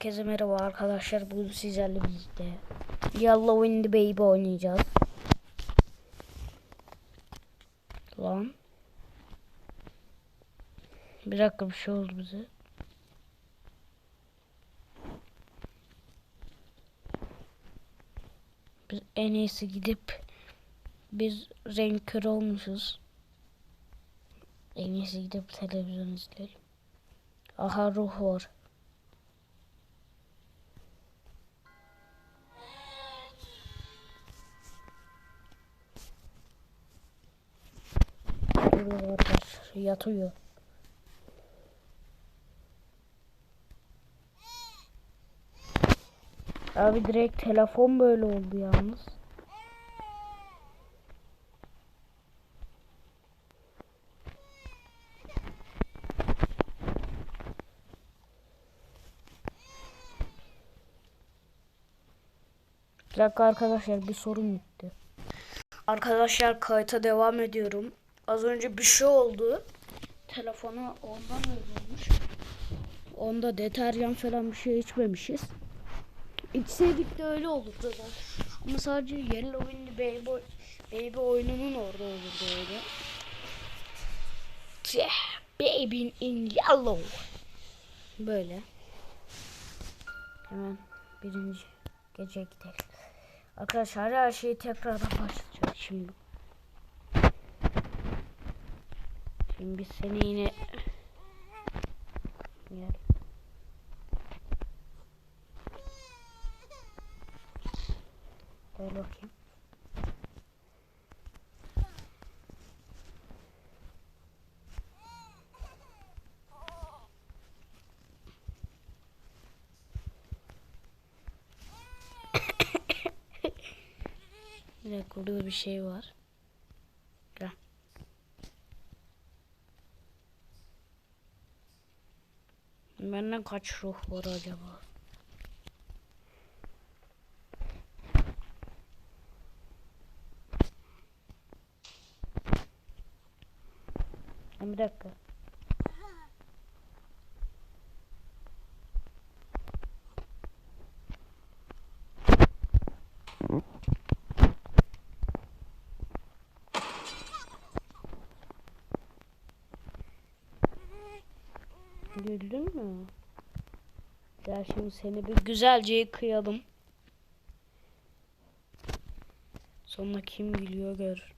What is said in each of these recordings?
Herkese merhaba arkadaşlar. Bugün sizlerle birlikte Yellow in Baby oynayacağız. Lan. Bir dakika bir şey oldu bize. Biz en iyisi gidip biz renk körü olmuşuz. En iyisi gidip televizyon izleyelim. Aha ruh var. Uyuyor arkadaşlar. Yatıyor. Abi direkt telefon böyle oldu yalnız. Bir dakika arkadaşlar bir sorun gitti. Arkadaşlar kayıta devam ediyorum. Az önce bir şey oldu. Telefona ondan olmuş. Onda deterjan falan bir şey içmemişiz. İçseydik de öyle olurdu zaten. Ama sadece Yellow in the Baby, Baby oyununun orada olurdu öyle. Tüh, Baby in Yellow. Böyle. Hemen birinci gece gidelim. Arkadaşlar her şeyi tekrardan başlayacağız şimdi. Şimdi biz seni yine gel. Gel bakayım. Burada bir şey var. Gel. Benden kaç ruh var acaba? Bir dakika. Güldün mü? Gel şimdi seni bir güzelce yıkayalım. Sonra kim gülüyor gör.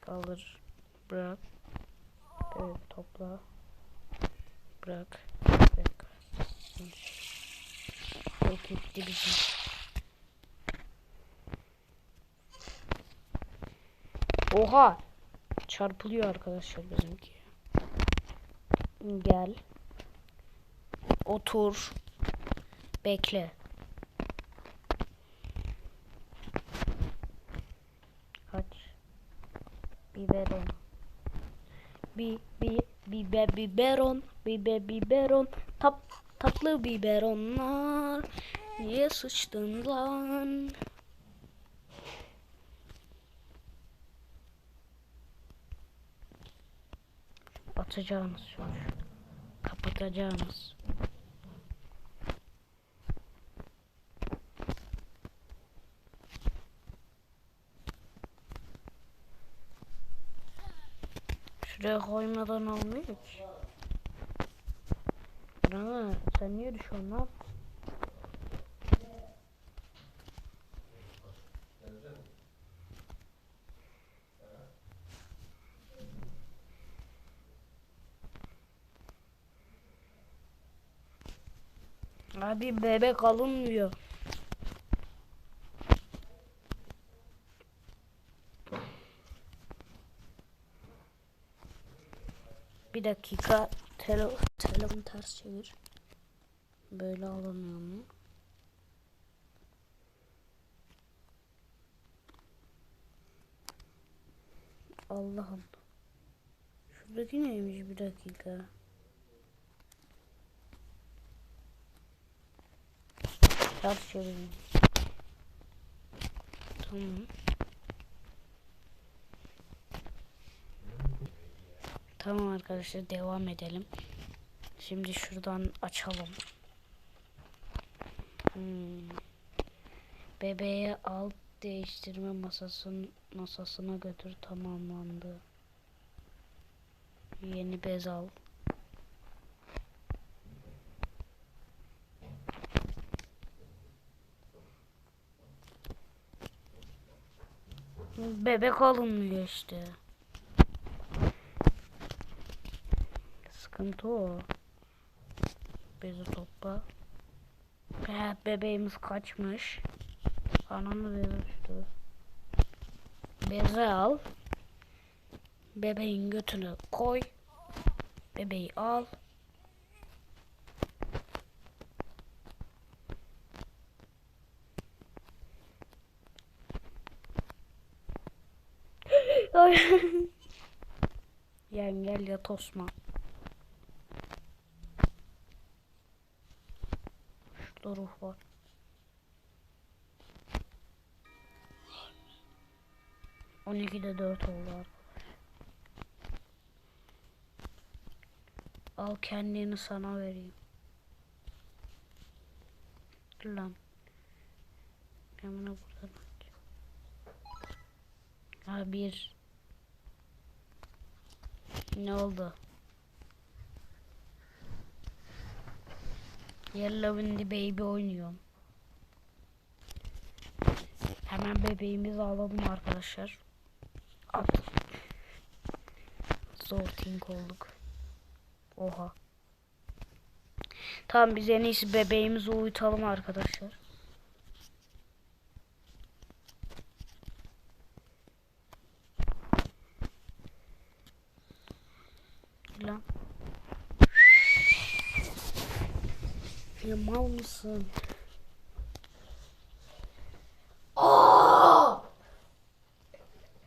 Kaldır. Bırak. Evet topla. Bırak. Bırak. Yok gitti bizim. Oha. Çarpılıyor arkadaşlar bizimki. Gel. Otur. Bekle. Kaç. Biberon. Bi bi bibe biberon. Bibe biberon. Tap tatlı biberonlar. Niye sıçtın lan? Atacağınız sonuç. Kapatacağınız. Şuraya koymadan olmuyor ki. Rana sen niye düşüyorsun lan? Abi bebek alınmıyor. Bir dakika tele telefon ters çevir. Böyle alınıyor mu? Allah'ım. Şuradaki neymiş bir dakika. Ters çevireyim. Tamam. Tamam arkadaşlar devam edelim. Şimdi şuradan açalım. Hmm. Bebeğe alt değiştirme masasının masasına götür tamamlandı. Yeni bez al. Bebek alınmıyor işte. Sıkıntı o. Bezi topla. Be bebeğimiz kaçmış. Ananı bezi düştü. Bezi al. Bebeğin götünü koy. Bebeği al. Ay. Yan gel ya tosma. Şurada ruh var. On ikide dört oldu. Al kendini sana vereyim. Lan. Ben bunu buradan. Ha bir. Ne oldu? Yellow in the Baby oynuyorum. Hemen bebeğimizi alalım arkadaşlar. Al. Sorting olduk. Oha. Tamam biz en iyisi bebeğimizi uyutalım arkadaşlar. tecla. É mal no santo.